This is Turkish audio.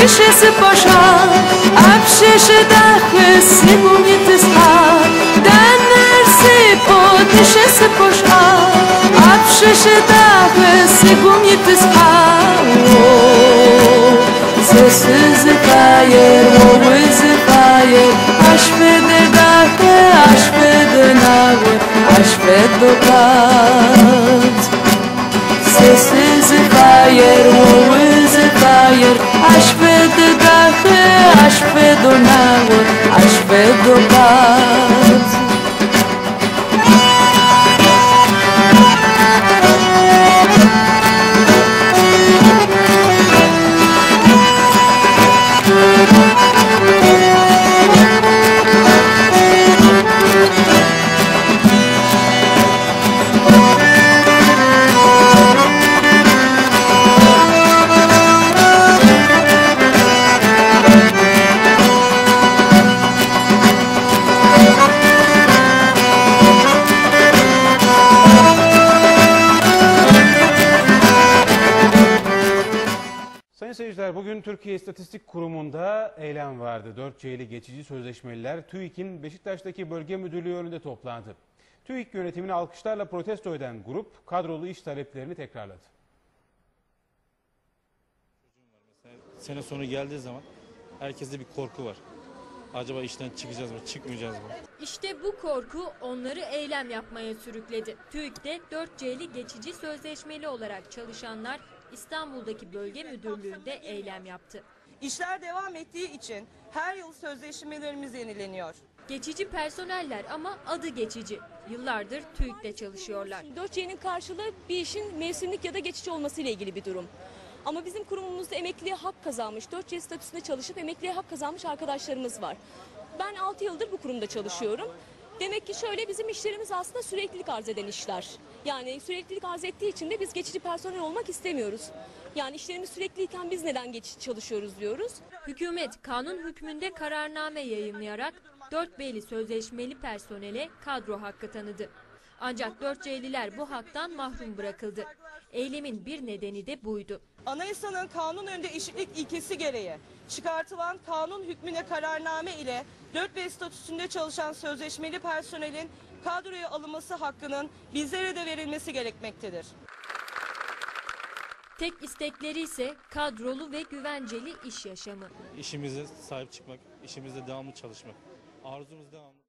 Пишеси пожар, а пшеше дахи ты тиска, да не сипо, тишеси пожар, а пшеше дахи сипуні тиска. Сеси зикає, мови зикає, аж веде дахи, аж веде нави, аж веде дахи. aș fi donaur, aș fi donaur Sayın seyirciler bugün Türkiye İstatistik Kurumu'nda eylem vardı. 4C'li geçici sözleşmeliler TÜİK'in Beşiktaş'taki bölge müdürlüğü önünde toplandı. TÜİK yönetimini alkışlarla protesto eden grup kadrolu iş taleplerini tekrarladı. Sene sonu geldiği zaman herkeste bir korku var. Acaba işten çıkacağız mı, çıkmayacağız mı? İşte bu korku onları eylem yapmaya sürükledi. TÜİK'te 4C'li geçici sözleşmeli olarak çalışanlar İstanbul'daki bölge müdürlüğünde eylem yaptı. İşler devam ettiği için her yıl sözleşmelerimiz yenileniyor. Geçici personeller ama adı geçici. Yıllardır TÜİK'te çalışıyorlar. 4C'nin karşılığı bir işin mevsimlik ya da geçici olması ile ilgili bir durum. Ama bizim kurumumuzda emekliye hak kazanmış, 4C statüsünde çalışıp emekliye hak kazanmış arkadaşlarımız var. Ben 6 yıldır bu kurumda çalışıyorum. Demek ki şöyle bizim işlerimiz aslında süreklilik arz eden işler. Yani süreklilik arz ettiği için de biz geçici personel olmak istemiyoruz. Yani işlerimiz sürekliyken biz neden geçici çalışıyoruz diyoruz. Hükümet kanun hükmünde kararname yayınlayarak 4B'li sözleşmeli personele kadro hakkı tanıdı. Ancak 4C'liler bu haktan mahrum bırakıldı. Eylemin bir nedeni de buydu. Anayasanın kanun önünde eşitlik ilkesi gereği çıkartılan kanun hükmüne kararname ile 4B statüsünde çalışan sözleşmeli personelin kadroya alınması hakkının bizlere de verilmesi gerekmektedir. Tek istekleri ise kadrolu ve güvenceli iş yaşamı. İşimize sahip çıkmak, işimizde devamlı çalışmak. Arzumuz devamlı.